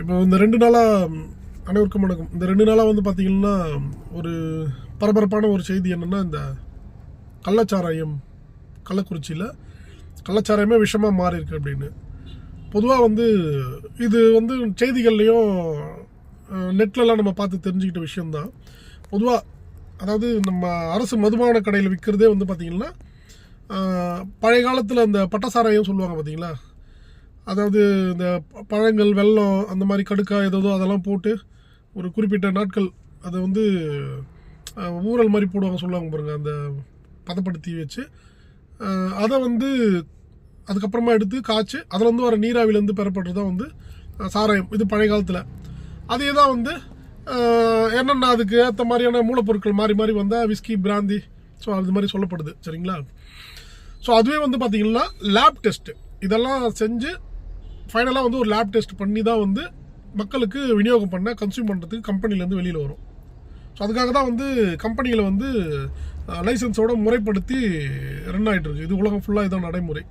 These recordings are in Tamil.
இப்போ இந்த ரெண்டு நாளாக அனைவருக்கும் வணக்கம். இந்த ரெண்டு நாளாக வந்து பார்த்திங்கன்னா ஒரு பரபரப்பான ஒரு செய்தி என்னென்னா இந்த கள்ளச்சாராயம் கள்ளக்குறிச்சியில் கள்ளச்சாராயமே விஷமாக மாறியிருக்கு அப்படின்னு. பொதுவாக வந்து இது வந்து செய்திகள்லேயும் நெட்லலாம் நம்ம பார்த்து தெரிஞ்சுக்கிட்ட விஷயந்தான் பொதுவாக அதாவது நம்ம அரசு மதுபான கடையில் விற்கிறதே வந்து பார்த்திங்கன்னா பழைய காலத்தில் அந்த பட்டசாராயம் சொல்லுவாங்க பார்த்தீங்களா அதாவது இந்த பழங்கள் வெல்லம் அந்த மாதிரி கடுக்காய் ஏதோ அதெல்லாம் போட்டு ஒரு குறிப்பிட்ட நாட்கள் அதை வந்து ஊரல் ஊறல் மாதிரி போடுவாங்க சொல்லுவாங்க பாருங்கள் அந்த பதப்படுத்தி வச்சு. அதை வந்து அதுக்கப்புறமா எடுத்து காய்ச்சி அதுலேருந்து வர நீராவிலேருந்து பெறப்படுறது தான் வந்து சாராயம். இது பழைய காலத்தில். அதே தான் வந்து என்னென்ன அதுக்கு ஏற்ற மாதிரியான மூலப்பொருட்கள் மாறி மாறி வந்தால் விஸ்கி பிராந்தி ஸோ அது மாதிரி சொல்லப்படுது சரிங்களா? ஸோ அதுவே வந்து பார்த்திங்கன்னா லேப் டெஸ்ட்டு இதெல்லாம் செஞ்சு ஃபைனலாக வந்து ஒரு லேப் டெஸ்ட் பண்ணி தான் வந்து மக்களுக்கு விநியோகம் பண்ண கன்சியூம் பண்ணுறதுக்கு கம்பெனிலேருந்து வெளியில் வரும். ஸோ அதுக்காக தான் வந்து கம்பெனிகளை வந்து லைசன்ஸோட முறைப்படுத்தி ரன் ஆகிட்டுருக்கு இது உலகம் ஃபுல்லாக இதான் நடைமுறை.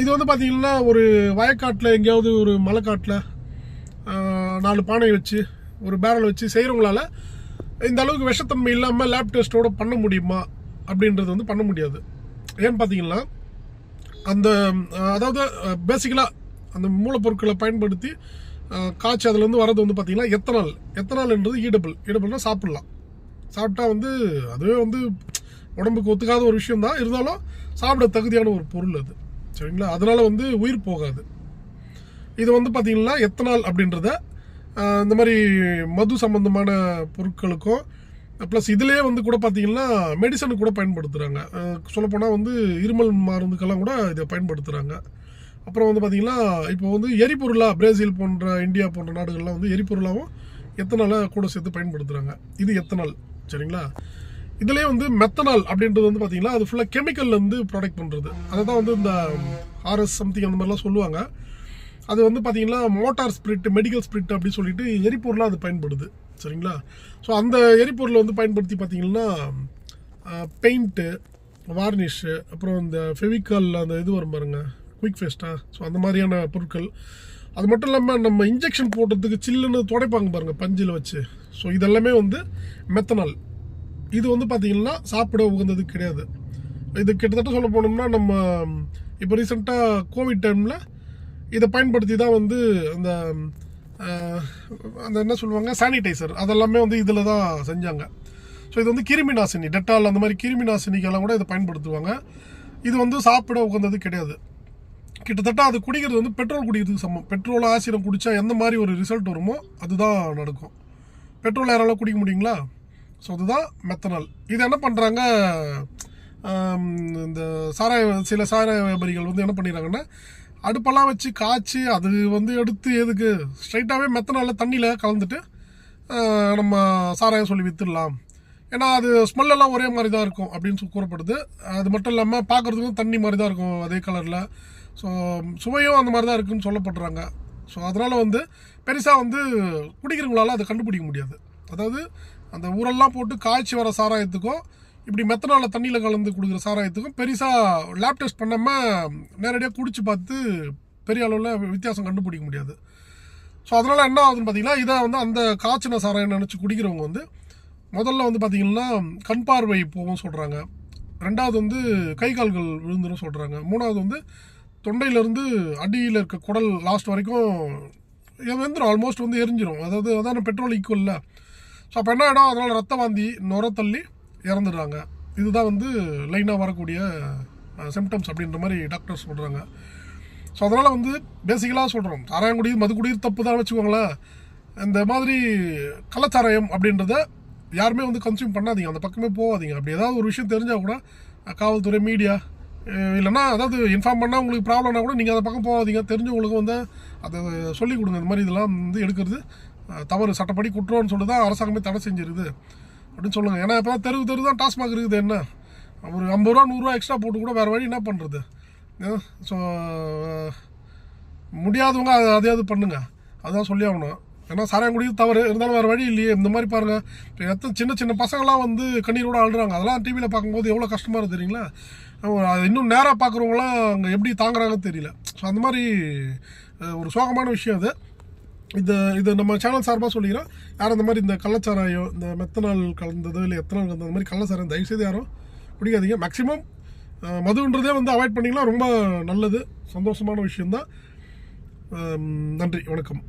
இது வந்து பார்த்திங்கன்னா ஒரு வயக்காட்டில் எங்கேயாவது ஒரு மலைக்காட்டில் நாலு பானை வச்சு ஒரு பேரல் வச்சு செய்கிறவங்களால இந்த அளவுக்கு விஷத்தன்மை இல்லாமல் லேப் டெஸ்ட்டோட பண்ண முடியுமா? அப்படின்றது வந்து பண்ண முடியாது. ஏன்னு பார்த்தீங்கன்னா அந்த அதாவது பேசிக்கலாக அந்த மூலப்பொருட்களை பயன்படுத்தி காய்ச்சி அதுலேருந்து வரது வந்து பார்த்தீங்கன்னா எத்தனால். எத்தனால்ன்றது ஈடபிள் ஈடபிள்னா சாப்பிட்லாம். சாப்பிட்டா வந்து அதுவே வந்து உடம்புக்கு ஒத்துக்காத ஒரு விஷயம் தான். இருந்தாலும் சாப்பிட தகுதியான ஒரு பொருள் அது. சரிங்களா? அதனால் வந்து உயிர் போகாது. இது வந்து பார்த்திங்கன்னா எத்தனால் அப்படின்றத இந்த மாதிரி மது சம்பந்தமான பொருட்களுக்கும் ப்ளஸ் இதுலேயே வந்து கூட பார்த்தீங்கன்னா மெடிசனுக்கு கூட பயன்படுத்துகிறாங்க சொல்லப்போனால் வந்து இருமல் மருந்துக்கெல்லாம் கூட இதை பயன்படுத்துகிறாங்க அப்புறம் வந்து பார்த்திங்கன்னா இப்போ வந்து எரிபொருளாக பிரேசில் போன்ற இந்தியா போன்ற நாடுகள்லாம் வந்து எரிபொருளாகவும் எத்தனாலாக கூட சேர்த்து பயன்படுத்துகிறாங்க இது எத்தனால் சரிங்களா? இதுலேயே வந்து மெத்தனால் அப்படின்றது வந்து பார்த்தீங்கன்னா அது ஃபுல்லாக கெமிக்கல்ல ப்ரொடக்ட் ப்ராடக்ட் பண்ணுறது அதை தான் வந்து இந்த ஆர்எஸ் சம்திங் அந்த மாதிரிலாம் சொல்லுவாங்க. அது வந்து பார்த்தீங்கன்னா மோட்டார் ஸ்பிரிட் மெடிக்கல் ஸ்பிரிட் அப்படின்னு சொல்லிட்டு எரிபொருளாக அது பயன்படுது சரிங்களா? ஸோ அந்த எரிபொருளை வந்து பயன்படுத்தி பார்த்தீங்கன்னா பெயிண்ட்டு வார்னிஷு அப்புறம் இந்த ஃபெவிக்கல் அந்த இது வரும் பாருங்க குயிக் ஃபேஸ்டா? ஸோ அந்த மாதிரியான பொருட்கள். அது மட்டும் இல்லாமல் நம்ம இன்ஜெக்ஷன் போடுறதுக்கு சில்லுன்னு துடைப்பாங்க பாருங்கள் பஞ்சில் வச்சு. ஸோ இதெல்லாமே வந்து மெத்தனால் இது வந்து பார்த்தீங்கன்னா சாப்பிட உகந்தது கிடையாது. இது கிட்டத்தட்ட சொல்ல போனோம்னா நம்ம இப்போ ரீசெண்டாக கோவிட் டைமில் இதை பயன்படுத்தி தான் வந்து அந்த அந்த என்ன சொல்லுவாங்க சானிடைசர் அதெல்லாமே வந்து இதில் தான் செஞ்சாங்க. ஸோ இது வந்து கிருமி நாசினி டெட்டால் அந்த மாதிரி கிருமி நாசினிக்கெல்லாம் கூட இதை பயன்படுத்துவாங்க. இது வந்து சாப்பிட உகந்தது கிடையாது. கிட்டத்தட்ட அது குடிக்கிறது வந்து பெட்ரோல் குடிக்கிறதுக்கு சமம். பெட்ரோல் ஆசிரம் குடித்தா எந்த மாதிரி ஒரு ரிசல்ட் வருமோ அதுதான் நடக்கும். பெட்ரோல் யாரால குடிக்க முடியுங்களா? ஸோ அதுதான் மெத்தனால் இது என்ன பண்ணுறாங்க இந்த சாராய சில சாராய வியாபாரிகள் வந்து என்ன பண்ணிடுறாங்கன்னா அடுப்பெல்லாம் வச்சு காய்ச்சி அது வந்து எடுத்து எதுக்கு? ஸ்ட்ரைட்டாகவே மெத்தனால தண்ணியில் கலந்துட்டு நம்ம சாராயம் சொல்லி விற்றுடலாம் ஏன்னா அது ஸ்மெல்லெல்லாம் ஒரே மாதிரி தான் இருக்கும் அப்படின்னு சொல்லி கூறப்படுது. அது மட்டும் இல்லாமல் பார்க்குறதுக்கும் தண்ணி மாதிரி தான் இருக்கும் அதே கலரில் ஸோ சுவையும் அந்த மாதிரி தான் இருக்குன்னு சொல்லப்படுறாங்க ஸோ அதனால் வந்து பெருசாக வந்து குடிக்கிறவங்களால அதை கண்டுபிடிக்க முடியாது. அதாவது அந்த ஊரெல்லாம் போட்டு காய்ச்சி வர சாராயத்துக்கும் இப்படி மெத்தனால தண்ணியில் கலந்து கொடுக்குற சாராயத்துக்கும் பெருசாக லேப் டெஸ்ட் பண்ணாமல் நேரடியாக குடித்து பார்த்து பெரிய அளவில் வித்தியாசம் கண்டுபிடிக்க முடியாது. ஸோ அதனால் என்ன ஆகுதுன்னு பார்த்தீங்கன்னா இதை வந்து அந்த காய்ச்சின சாராயம் நினச்சி குடிக்கிறவங்க வந்து முதல்ல வந்து பார்த்திங்கன்னா கண் பார்வை போகும் சொல்கிறாங்க ரெண்டாவது வந்து கை கால்கள் விழுந்துடும் சொல்கிறாங்க மூணாவது வந்து தொண்டையிலேருந்து அடியில் இருக்க குடல் லாஸ்ட் வரைக்கும் வெந்துடும் ஆல்மோஸ்ட் வந்து எரிஞ்சிடும் அதாவது அதான பெட்ரோல் ஈக்குவல்ல ஸோ அப்போ என்ன ஆகிடும் அதனால் ரத்த வாந்தி நுர தள்ளி இறந்துடுறாங்க. இதுதான் வந்து லைனாக வரக்கூடிய சிம்டம்ஸ் அப்படின்ற மாதிரி டாக்டர்ஸ் சொல்கிறாங்க ஸோ அதனால் வந்து பேசிக்கலாக சொல்கிறோம் சாராயங்குடி மதுக்குடி தப்பு தான் வச்சுக்கோங்களேன். இந்த மாதிரி கள்ளச்சாராயம் அப்படின்றத யாருமே வந்து கன்சியூம் பண்ணாதீங்க. அந்த பக்கமே போகாதீங்க. அப்படி ஏதாவது ஒரு விஷயம் தெரிஞ்சால் கூட காவல்துறை மீடியா இல்லைன்னா அதாவது இன்ஃபார்ம் பண்ணால் உங்களுக்கு ப்ராப்ளம்னா கூட நீங்கள் அந்த பக்கம் போகாதீங்க. தெரிஞ்சவங்களுக்கு வந்து அதை சொல்லிக் கொடுங்க. இந்த மாதிரி இதெல்லாம் வந்து எடுக்கிறது தவறு. சட்டப்படி குற்றம்னு சொல்லி தான் அரசாங்கமே தடை செஞ்சிருக்குது அப்படின்னு சொல்லுங்கள் ஏன்னா இப்போ தெரு தெரு தான் டாஸ்மாக் இருக்குது. என்ன? ஒரு ஐம்பது ரூபா நூறுரூவா எக்ஸ்ட்ரா போட்டு கூட வேறு வழி என்ன பண்ணுறது ஸோ முடியாதவங்க அதை அதையாவது பண்ணுங்கள் அதுதான் சொல்லி ஆகணும். ஏன்னா சாராயங்குடியும் தவறு. இருந்தாலும் வேறு வழி இல்லையே. இந்த மாதிரி பாருங்கள் எத்தனை சின்ன சின்ன பசங்களாம் வந்து கண்ணீரோட அழுறாங்க. அதெல்லாம் டிவியில் பார்க்கும்போது எவ்வளோ கஷ்டமாக இருக்குது தெரியுங்களா? இன்னும் நேராக பார்க்குறவங்களாம் அங்கே எப்படி தாங்குறாங்கன்னு தெரியல. ஸோ அந்த மாதிரி ஒரு சோகமான விஷயம் அது. இது இது நம்ம சேனல் சார்பாக சொல்லிக்கிறோம். யாரும் இந்த மாதிரி இந்த கள்ளச்சாராயம் இந்த மெத்தனால் கலந்ததோ இல்லை எத்தனால் கலந்தது அந்த மாதிரி கள்ளச்சாராயம் தயவுசெய்து யாரும் பிடிக்காதீங்க மேக்ஸிமம் மதுன்றதே வந்து அவாய்ட் பண்ணிங்கன்னா ரொம்ப நல்லது. சந்தோஷமான விஷயந்தான் நன்றி. வணக்கம்.